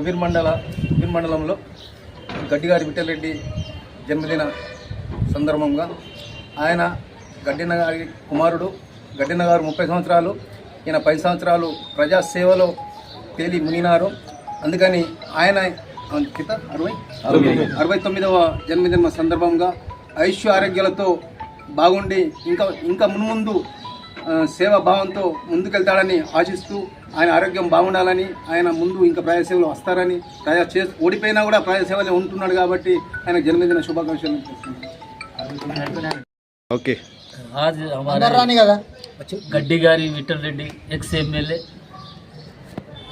కుబీర్ మండల కుబీర్ మండలంలో గడ్డిగారి విఠలరెడ్డి జన్మదిన సందర్భంగా ఆయన గడ్డిన గారి కుమారుడు గడ్డిన గారు ముప్పై సంవత్సరాలు ఈయన పది సంవత్సరాలు ప్రజాసేవలో తేలి మునినారు. అందుకని ఆయన కిత అరవై అరవై. తొమ్మిదవ జన్మదిన సందర్భంగా ఐశ్వ ఆరోగ్యాలతో బాగుండి ఇంకా ఇంకా మున్ముందు ఆ, సేవా భావంతో ముందుకెళ్తాడని ఆశిస్తూ ఆయన ఆరోగ్యం బాగుండాలని ఆయన ముందు ఇంకా ప్రజాసేవలో వస్తారని ప్రజా చే ఓడిపోయినా కూడా ప్రజాసేవలో ఉంటున్నాడు కాబట్టి ఆయన జన్మదిన శుభాకాంక్షలు చేస్తున్నాను ఓకే आज हमारे Gaddi gari Vittal Reddy ex M L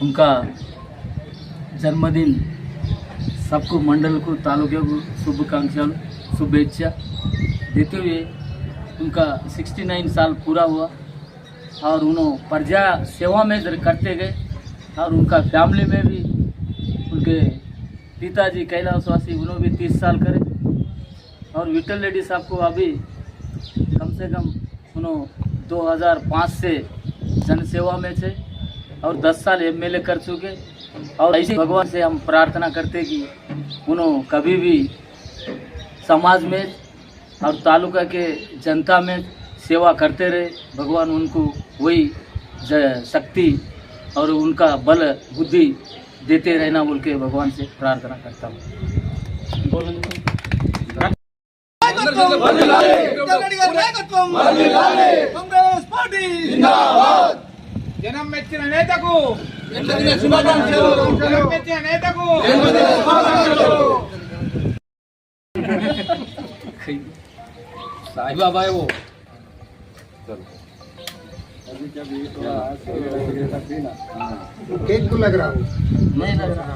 उनका जन्मदिन सबको मंडल को तालुके को शुभकांक्षाएं शुभेच्छा देते हुए उनका 69 साल पूरा हुआ और उन्होंने प्रजा सेवा में करते गए और उनका फैमिली में भी, उनके पिताजी कैलाशवासी उन्होंने भी तीस साल करे। और विठल रेड्डी साहब को अभी कम से कम उन्होंने 2005 से जनसेवा में थे और 10 साल एमएलए कर चुके। और ऐसे भगवान से हम प्रार्थना करते कि उन्होंने कभी भी समाज में और तालुका के जनता में सेवा करते रहे भगवान उनको वही ज- शक्ति और उनका बल बुद्धि देते रहना बोल के भगवान से प्रार्थना करता हूँ జనం మెచ్చిన నేతకు జనం మెచ్చిన నేతకు नहीं लग रहा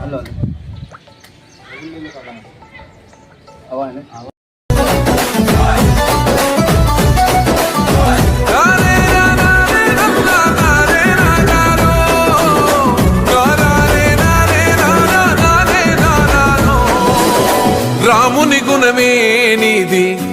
రాముని గుణమే నీది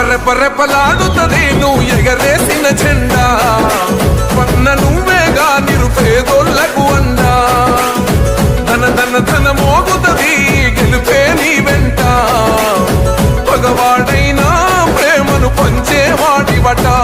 రెపరెపలాడుతుంది నువ్వు ఎగరేసిన జెండా. పన్న నువ్వేగా నిరుపేదోళ్ళకు అండా. ధన ధన ధన మోగుతుంది గెలిపే నీ వెంట. పగవాడైనా ప్రేమను పంచే వాటి వటా.